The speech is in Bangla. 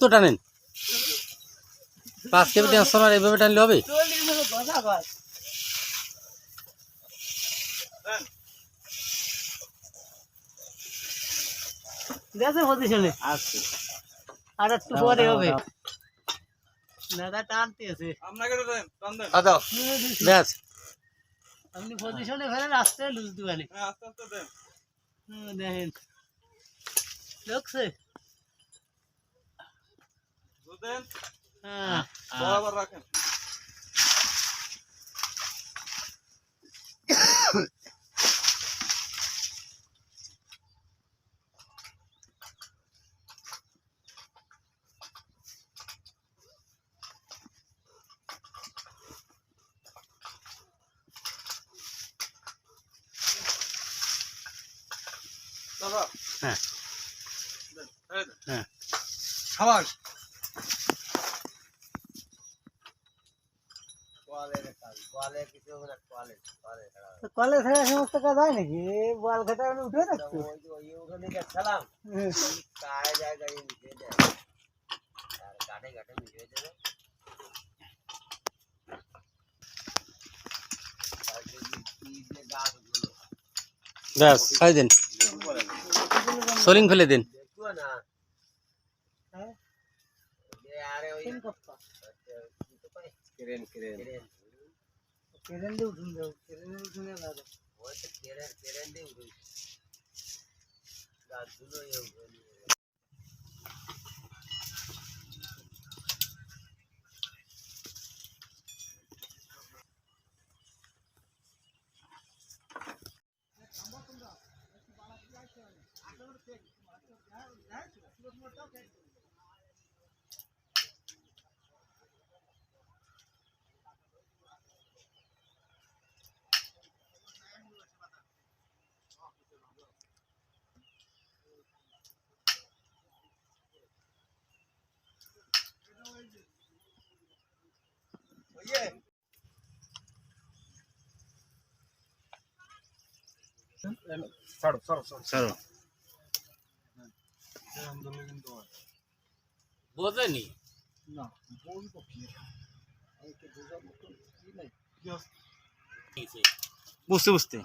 তো টানেন। পাঁচ কেবি ট্রান্সফরমার এইভাবে টানলে হবে? দেখে পজিশনে আচ্ছা। আর একটু পরে হবে। দাদা টানতেছে দাও। ব্যাস। আপনি পজিশনে ফেলেন আস্তে লুজ দিবেন হুম, দেখেন। লোকছে হ্যাঁ হ্যাঁ। হ্যাঁ। তো কলেজ সমস্ত কাজ হয় নাকি? বল উঠে রাখছো হুম। ব্যাস খাই দিন সোলিং ফেলে দিন। হ্যাঁ? સારું સારું સારું বোঝেনি? না বলব কি? বুঝতে বুঝতে।